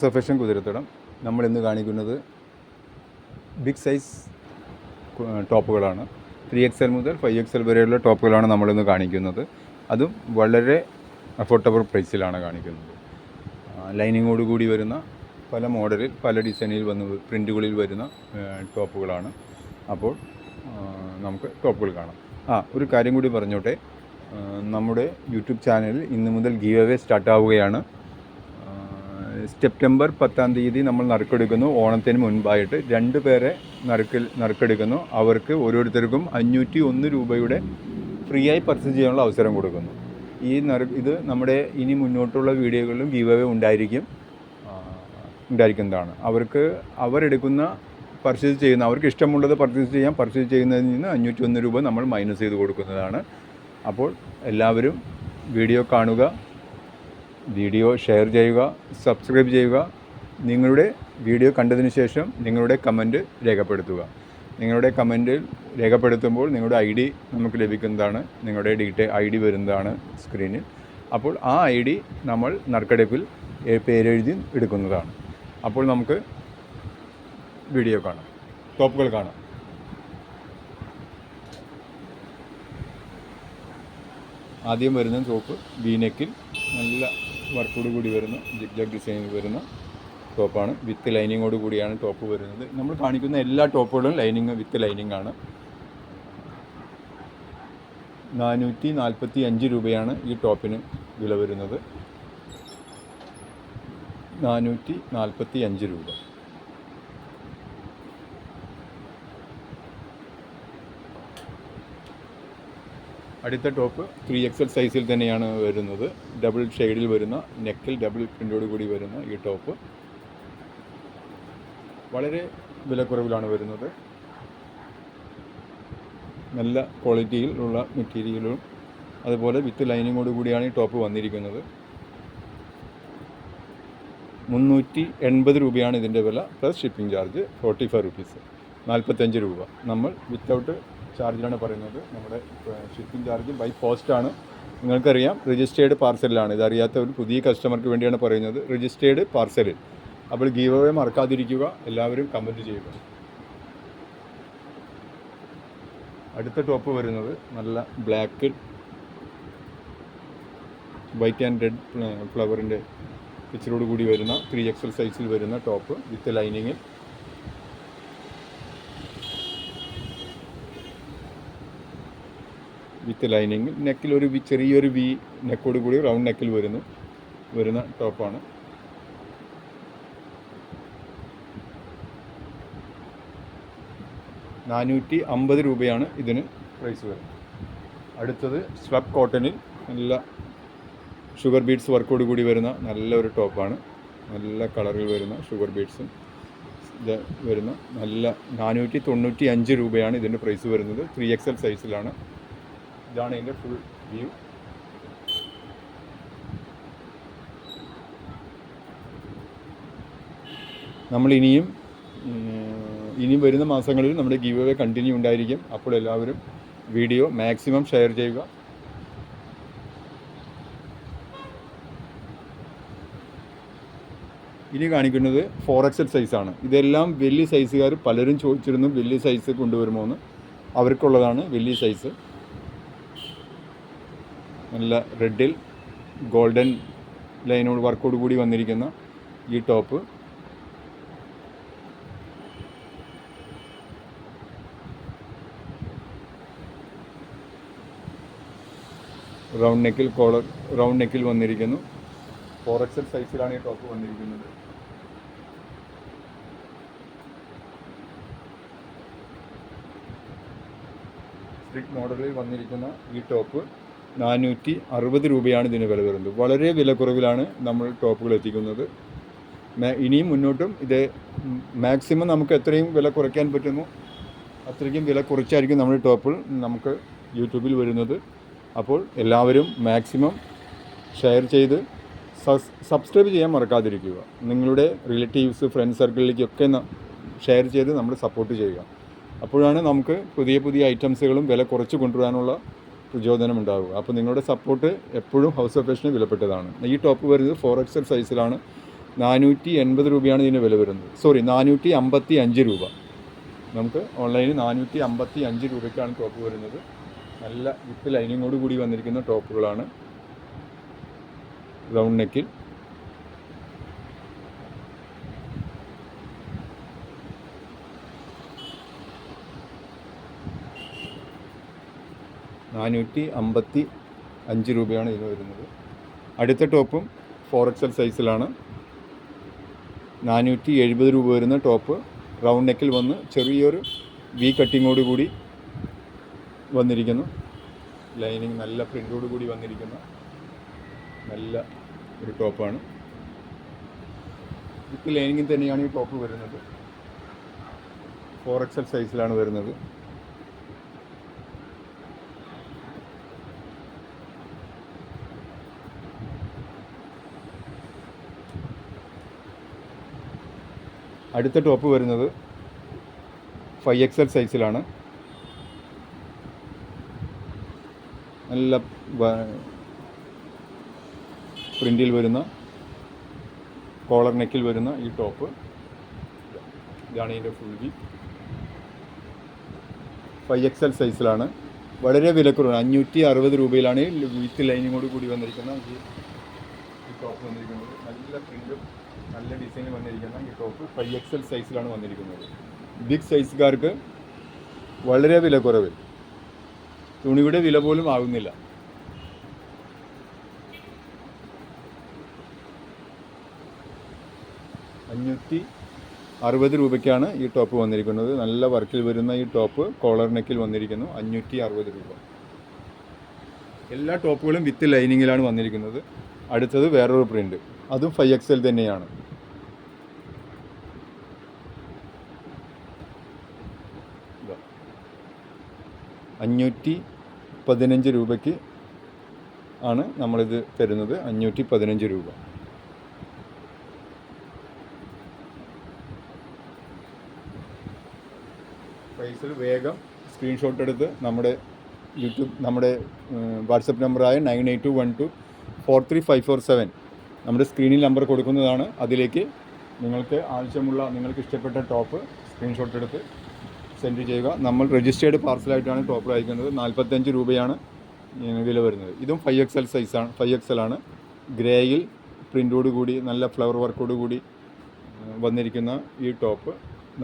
സഫഷൻ കുതിരത്തടം നമ്മൾ ഇന്ന് കാണിക്കുന്നത് ബിഗ് സൈസ് ടോപ്പുകളാണ്. ത്രീ എക്സ് എൽ മുതൽ ഫൈവ് എക്സ് എൽ വരെയുള്ള ടോപ്പുകളാണ് നമ്മളിന്ന് കാണിക്കുന്നത്. അതും വളരെ അഫോർഡബിൾ പ്രൈസിലാണ് കാണിക്കുന്നത്. ലൈനിങ്ങോട് കൂടി വരുന്ന പല മോഡലിൽ പല ഡിസൈനിൽ വന്ന് പ്രിന്റുകളിൽ വരുന്ന ടോപ്പുകളാണ്. അപ്പോൾ നമുക്ക് ടോപ്പുകൾ കാണാം. ആ ഒരു കാര്യം കൂടി പറഞ്ഞോട്ടെ. നമ്മുടെ യൂട്യൂബ് ചാനലിൽ ഇന്ന് മുതൽ ഗീവ് അവേ സ്റ്റാർട്ട് ആവുകയാണ്. സെപ്റ്റംബർ പത്താം തീയതി നമ്മൾ നറുക്കെടുക്കുന്നു. ഓണത്തിന് മുൻപായിട്ട് രണ്ട് പേരെ നറുക്കിൽ നറുക്കെടുക്കുന്നു. അവർക്ക് ഓരോരുത്തർക്കും അഞ്ഞൂറ്റി ഒന്ന് രൂപയുടെ ഫ്രീ ആയി പർച്ചേസ് ചെയ്യാനുള്ള അവസരം കൊടുക്കുന്നു. ഈ നറു ഇത് നമ്മുടെ ഇനി മുന്നോട്ടുള്ള വീഡിയോകളിലും ഗീവ് അവേ ഉണ്ടായിരിക്കും ഉണ്ടായിരിക്കുന്നതാണ്. അവർക്ക് അവരെടുക്കുന്ന പർച്ചേസ് ചെയ്യുന്ന അവർക്ക് ഇഷ്ടമുള്ളത് പർച്ചേസ് ചെയ്യാൻ പർച്ചേസ് ചെയ്യുന്നതിൽ നിന്ന് അഞ്ഞൂറ്റി ഒന്ന് രൂപ നമ്മൾ മൈനസ് ചെയ്ത് കൊടുക്കുന്നതാണ്. അപ്പോൾ എല്ലാവരും വീഡിയോ കാണുക. വീഡിയോ ഷെയർ ചെയ്യുക സബ്സ്ക്രൈബ് ചെയ്യുക. നിങ്ങളുടെ വീഡിയോ കണ്ടതിന് ശേഷം നിങ്ങളുടെ കമന്റ് രേഖപ്പെടുത്തുക. നിങ്ങളുടെ കമന്റിൽ രേഖപ്പെടുത്തുമ്പോൾ നിങ്ങളുടെ ഐ ഡി നമുക്ക് ലഭിക്കുന്നതാണ്. നിങ്ങളുടെ ഡീറ്റെയിൽ ഐ ഡി വരുന്നതാണ് സ്ക്രീനിൽ. അപ്പോൾ ആ ഐ ഡി നമ്മൾ നറുക്കെടുപ്പിൽ പേരെഴുതി എടുക്കുന്നതാണ്. അപ്പോൾ നമുക്ക് വീഡിയോ കാണാം. ടോപ്പുകൾ കാണാം. ആദ്യം വരുന്ന ടോപ്പ് വീനക്കിൽ നല്ല വർക്കോട് കൂടി വരുന്ന ജിഗ് ജഗ് ഡിസൈനിൽ വരുന്ന. ടോപ്പാണ്. വിത്ത് ലൈനിങ്ങോട് കൂടിയാണ് ടോപ്പ് വരുന്നത്. നമ്മൾ കാണിക്കുന്ന എല്ലാ ടോപ്പുകളും ലൈനിങ് വിത്ത് ലൈനിങ് ആണ്. നാനൂറ്റി നാൽപ്പത്തി അഞ്ച് രൂപയാണ് ഈ ടോപ്പിന് വില വരുന്നത്. നാനൂറ്റി നാൽപ്പത്തി അഞ്ച് രൂപ. അടുത്ത ടോപ്പ് ത്രീ എക്സൽ സൈസിൽ തന്നെയാണ് വരുന്നത്. ഡബിൾ ഷെയ്ഡിൽ വരുന്ന നെക്കിൽ ഡബിൾ പ്രിന്റോട് കൂടി വരുന്ന ഈ ടോപ്പ്. വളരെ വിലക്കുറവിലാണ് വരുന്നത്. നല്ല ക്വാളിറ്റിയിൽ ഉള്ള മെറ്റീരിയലും അതുപോലെ വിത്ത് ലൈനിങ്ങോട് കൂടിയാണ് ഈ ടോപ്പ് വന്നിരിക്കുന്നത്. മുന്നൂറ്റി എൺപത് രൂപയാണ് ഇതിന്റെ വില plus shipping charge forty five rupees. നാൽപ്പത്തഞ്ച് രൂപ. നമ്മൾ വിത്തൗട്ട് ചാർജിലാണ് പറയുന്നത്. നമ്മുടെ ഷിപ്പിംഗ് ചാർജ് ബൈ പോസ്റ്റാണ് നിങ്ങൾക്കറിയാം രജിസ്റ്റേർഡ് പാർസലിലാണ് ഇതറിയാത്ത ഒരു പുതിയ കസ്റ്റമർക്ക് വേണ്ടിയാണ് പറയുന്നത്. രജിസ്റ്റേർഡ് പാർസലിൽ അപ്പോൾ ഗീവ് അവേ മറക്കാതിരിക്കുക. എല്ലാവരും കമന്റ് ചെയ്യുക. അടുത്ത ടോപ്പ് വരുന്നത് നല്ല ബ്ലാക്ക് വൈറ്റ് ആൻഡ് റെഡ് ഫ്ലവറിന്റെ പിച്ചറോട് കൂടി വരുന്ന ത്രീ എക്സൽ സൈസിൽ വരുന്ന ടോപ്പ് വിത്ത് ലൈനിങ്ങിൽ വിത്ത് ലൈനിങ്. നെക്കിൽ ഒരു വി- ചെറിയൊരു വി നെക്കോട് കൂടി റൗണ്ട് നെക്കിൽ വരുന്നു. വരുന്ന ടോപ്പാണ്. നാനൂറ്റി അമ്പത് രൂപയാണ് ഇതിന് പ്രൈസ് വരുന്നത്. അടുത്തത് സ്വബ് കോട്ടണിൽ നല്ല ഷുഗർ ബീഡ്സ് വർക്കോട് കൂടി വരുന്ന നല്ലൊരു ടോപ്പാണ്. നല്ല കളറിൽ വരുന്ന ഷുഗർ ബീഡ്സും. ഇത് വരുന്ന നല്ല നാനൂറ്റി തൊണ്ണൂറ്റി അഞ്ച് രൂപയാണ് ഇതിന്റെ പ്രൈസ് വരുന്നത്. ത്രീ എക്സ് എൽ സൈസിലാണ് ഇതാണ് ഇതിന്റെ ഫുൾ വ്യൂ നമ്മൾ ഇനിയും ഇനിയും വരുന്ന മാസങ്ങളിൽ നമ്മുടെ ഗീവ് അവേ കണ്ടിന്യൂ ഉണ്ടായിരിക്കും. അപ്പോൾ എല്ലാവരും വീഡിയോ മാക്സിമം ഷെയർ ചെയ്യുക. ഇനി കാണിക്കുന്നത് ഫോർ എക്സൽ സൈസാണ് ഇതെല്ലാം വലിയ സൈസുകാർ പലരും ചോദിച്ചിരുന്നു വലിയ സൈസ് കൊണ്ടുവരുമോ എന്ന് അവർക്കുള്ളതാണ് വലിയ സൈസ് നല്ല റെഡിൽ ഗോൾഡൻ ലൈനോട് വർക്കോട് കൂടി വന്നിരിക്കുന്ന ഈ ടോപ്പ്. റൗണ്ട് നെക്കിൽ കോളർ റൗണ്ട് നെക്കിൽ വന്നിരിക്കുന്നു. ഫോർ എക്സൽ സൈസിലാണ് ഈ ടോപ്പ് വന്നിരിക്കുന്നത്. സ്ട്രിക്ട് മോഡലിൽ വന്നിരിക്കുന്ന ഈ ടോപ്പ്. നാനൂറ്റി അറുപത് രൂപയാണ് ഇതിന് വില വരുന്നത്. വളരെ വിലക്കുറവിലാണ് നമ്മൾ ടോപ്പുകൾ എത്തിക്കുന്നത്. ഇനിയും മുന്നോട്ടും ഇത് മാക്സിമം നമുക്ക് എത്രയും വില കുറയ്ക്കാൻ പറ്റുന്നു. അത്രയ്ക്കും വില കുറച്ചായിരിക്കും നമ്മുടെ ടോപ്പുകൾ നമുക്ക് യൂട്യൂബിൽ വരുന്നത്. അപ്പോൾ എല്ലാവരും മാക്സിമം ഷെയർ ചെയ്ത് സബ്സ്ക്രൈബ് ചെയ്യാൻ മറക്കാതിരിക്കുക. നിങ്ങളുടെ റിലേറ്റീവ്സ് ഫ്രണ്ട് സർക്കിളിലേക്കൊക്കെ ഷെയർ ചെയ്ത് നമ്മൾ സപ്പോർട്ട് ചെയ്യുക. അപ്പോഴാണ് നമുക്ക് പുതിയ പുതിയ ഐറ്റംസുകളും വില കുറച്ച് കൊണ്ടുവരാനുള്ള പ്രചോദനം ഉണ്ടാവുക അപ്പോൾ നിങ്ങളുടെ സപ്പോർട്ട് എപ്പോഴും ഹൗസ് ഓഫ് വിലപ്പെട്ടതാണ്. ഈ ടോപ്പ് വരുന്നത് ഫോർ എക്സൽ സൈസിലാണ് നാനൂറ്റി എൺപത് രൂപയാണ് ഇതിന് വില വരുന്നത്. സോറി നാനൂറ്റി അമ്പത്തി അഞ്ച് രൂപ. നമുക്ക് ഓൺലൈനിൽ നാനൂറ്റി അമ്പത്തി അഞ്ച് രൂപയ്ക്കാണ് ടോപ്പ് വരുന്നത്. നല്ല വിത്ത് ലൈനിങ്ങോട് കൂടി വന്നിരിക്കുന്ന ടോപ്പുകളാണ് റൗണ്ട് നെക്കിൽ നാനൂറ്റി അമ്പത്തി അഞ്ച് രൂപയാണ് ഇതിന് വരുന്നത്. അടുത്ത ടോപ്പും ഫോർ എക്സൽ സൈസിലാണ് നാനൂറ്റി എഴുപത് രൂപ വരുന്ന ടോപ്പ് റൗണ്ട് നെക്കിൽ വന്ന് ചെറിയൊരു വി കട്ടിങ്ങോട് കൂടി വന്നിരിക്കുന്നു. ലൈനിങ് നല്ല പ്രിന്റോട് കൂടി വന്നിരിക്കുന്ന. നല്ല ഒരു ടോപ്പാണ്. വിത്ത് ലൈനിങ്ങിൽ തന്നെയാണ് ഈ ടോപ്പ് വരുന്നത്. ഫോർ എക്സൽ സൈസിലാണ് വരുന്നത്. അടുത്ത ടോപ്പ് വരുന്നത് ഫൈവ് എക്സൽ സൈസിലാണ് നല്ല പ്രിന്റിൽ വരുന്ന കോളർ നെക്കിൽ വരുന്ന ഈ ടോപ്പ് ഇതാണ് ഇതിന്റെ ഫുൾ വി ഫൈവ് എക്സൽ സൈസിലാണ് വളരെ വിലക്കുറവാണ്. അഞ്ഞൂറ്റി അറുപത് രൂപയിലാണ് വിത്ത് ലൈനിങ്ങോട് കൂടി വന്നിരിക്കുന്ന ഈ ടോപ്പ് വന്നിരിക്കുന്നത്. നല്ല പ്രിന്റും നല്ല ഡിസൈനിൽ വന്നിരിക്കുന്ന ഈ ടോപ്പ് ഫൈവ് എക്സ് എൽ സൈസിലാണ് വന്നിരിക്കുന്നത്. ബിഗ് സൈസുകാർക്ക് വളരെ വില കുറവ്. തുണിയുടെ വില പോലും ആകുന്നില്ല അഞ്ഞൂറ്റി അറുപത് രൂപയ്ക്കാണ് ഈ ടോപ്പ് വന്നിരിക്കുന്നത്. നല്ല വർക്കിൽ വരുന്ന ഈ ടോപ്പ് കോളർ നെക്കിൽ വന്നിരിക്കുന്നു. അഞ്ഞൂറ്റി അറുപത് രൂപ. എല്ലാ ടോപ്പുകളും വിത്ത് ലൈനിങ്ങിലാണ് വന്നിരിക്കുന്നത്. അടുത്തത് വേറൊരു പ്രിന്റ് അതും ഫൈവ് എക്സ് എൽ തന്നെയാണ്. അഞ്ഞൂറ്റി പതിനഞ്ച് രൂപയ്ക്ക് ആണ് നമ്മളിത് തരുന്നത്. അഞ്ഞൂറ്റി പതിനഞ്ച് രൂപ. പൈസ വേഗം സ്ക്രീൻഷോട്ട് എടുത്ത് നമ്മുടെ യൂട്യൂബ് നമ്മുടെ വാട്സപ്പ് നമ്പറായ nine eight two one two four three five four seven നമ്മുടെ സ്ക്രീനിൽ നമ്പർ കൊടുക്കുന്നതാണ്. അതിലേക്ക് നിങ്ങൾക്ക് ആവശ്യമുള്ള നിങ്ങൾക്ക് ഇഷ്ടപ്പെട്ട ടോപ്പ് സ്ക്രീൻഷോട്ട് എടുത്ത് സെൻഡ് ചെയ്യുക. നമ്മൾ രജിസ്റ്റേർഡ് പാർസലായിട്ടാണ് ടോപ്പ് അയക്കുന്നത്. നാൽപ്പത്തഞ്ച് രൂപയാണ് വില വരുന്നത്. ഇതും ഫൈവ് എക്സ് എൽ സൈസാണ് ഫൈവ് എക്സ് എൽ ആണ്. ഗ്രേയിൽ പ്രിന്റോട് കൂടി നല്ല ഫ്ലവർ വർക്കോട് കൂടി വന്നിരിക്കുന്ന ഈ ടോപ്പ്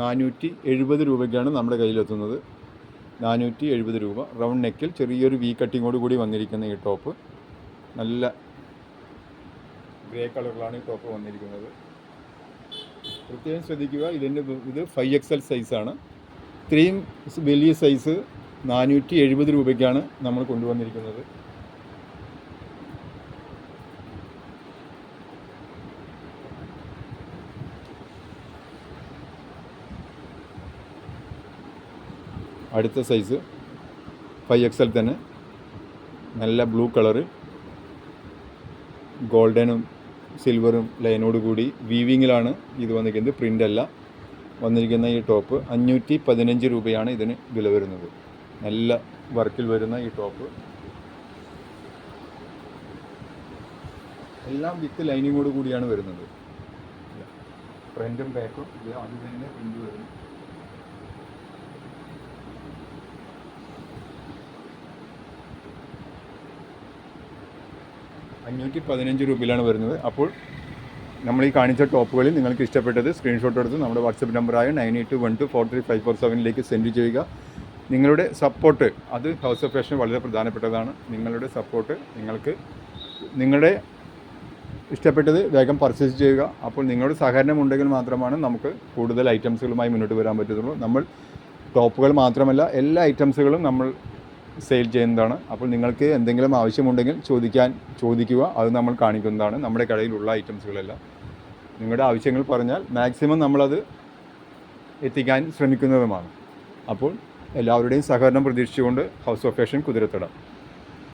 നാനൂറ്റി എഴുപത് രൂപയ്ക്കാണ് നമ്മുടെ കയ്യിലെത്തുന്നത്. നാനൂറ്റി എഴുപത് രൂപ. റൗണ്ട് നെക്കിൽ ചെറിയൊരു വി കട്ടിങ്ങോട് കൂടി വന്നിരിക്കുന്ന ഈ ടോപ്പ്. നല്ല ഗ്രേ കളറിലാണ് ഈ ടോപ്പ് വന്നിരിക്കുന്നത്. പ്രത്യേകം ശ്രദ്ധിക്കുക ഇതിന്റെ ഇത് ഫൈവ് എക്സ് എൽ സൈസാണ് ഇത്രയും വലിയ സൈസ് നാനൂറ്റി എഴുപത് രൂപയ്ക്കാണ് നമ്മൾ കൊണ്ടുവന്നിരിക്കുന്നത്. അടുത്ത സൈസ് ഫൈവ് എക്സ് എൽ തന്നെ. നല്ല ബ്ലൂ കളറ് ഗോൾഡനും സിൽവറും ലൈനോട് കൂടി വീവിങ്ങിലാണ് ഇത് വന്നിരിക്കുന്നത്. പ്രിന്റ് അല്ല. വന്നിരിക്കുന്ന ഈ ടോപ്പ് അഞ്ഞൂറ്റി പതിനഞ്ച് രൂപയാണ് ഇതിന് വില വരുന്നത്. നല്ല വർക്കിൽ വരുന്ന ഈ ടോപ്പ് എല്ലാം വിത്ത് ലൈനിങ്ങോട് കൂടിയാണ് വരുന്നത്. ഫ്രണ്ടും ബാക്കും ഇത് അത് തന്നെ പ്രിന്റ് വരുന്നു. അഞ്ഞൂറ്റി പതിനഞ്ച് രൂപയിലാണ് വരുന്നത്. അപ്പോൾ നമ്മൾ ഈ കാണിച്ച ടോപ്പുകളിൽ നിങ്ങൾക്ക് ഇഷ്ടപ്പെട്ടത് സ്ക്രീൻഷോട്ട് എടുത്ത് നമ്മുടെ വാട്സപ്പ് നമ്പറായ nine eight one two four three five four സെവനിലേക്ക് send ചെയ്യുക. നിങ്ങളുടെ സപ്പോർട്ട് അത് ഹൗസ് ഓഫ് ഫാഷൻ വളരെ പ്രധാനപ്പെട്ടതാണ്. നിങ്ങളുടെ സപ്പോർട്ട് നിങ്ങൾക്ക് നിങ്ങളുടെ ഇഷ്ടപ്പെട്ടത് വേഗം പർച്ചേസ് ചെയ്യുക. അപ്പോൾ നിങ്ങളുടെ സഹകരണം ഉണ്ടെങ്കിൽ മാത്രമാണ് നമുക്ക് കൂടുതൽ ഐറ്റംസുകളുമായി മുന്നോട്ട് വരാൻ പറ്റത്തുള്ളൂ. നമ്മൾ ടോപ്പുകൾ മാത്രമല്ല എല്ലാ ഐറ്റംസുകളും നമ്മൾ സെയിൽ ചെയ്യുന്നതാണ്. അപ്പോൾ നിങ്ങൾക്ക് എന്തെങ്കിലും ആവശ്യമുണ്ടെങ്കിൽ ചോദിക്കാൻ ചോദിക്കുക. അത് നമ്മൾ കാണിക്കുന്നതാണ്. നമ്മുടെ കടയിലുള്ള ഐറ്റംസുകളെല്ലാം. നിങ്ങളുടെ ആവശ്യങ്ങൾ പറഞ്ഞാൽ മാക്സിമം നമ്മളത് എത്തിക്കാൻ ശ്രമിക്കുന്നതുമാണ്. അപ്പോൾ എല്ലാവരുടെയും സഹകരണം പ്രതീക്ഷിച്ചുകൊണ്ട് ഹൗസ് ഓഫ് ഫാഷൻ കുതിരത്തട.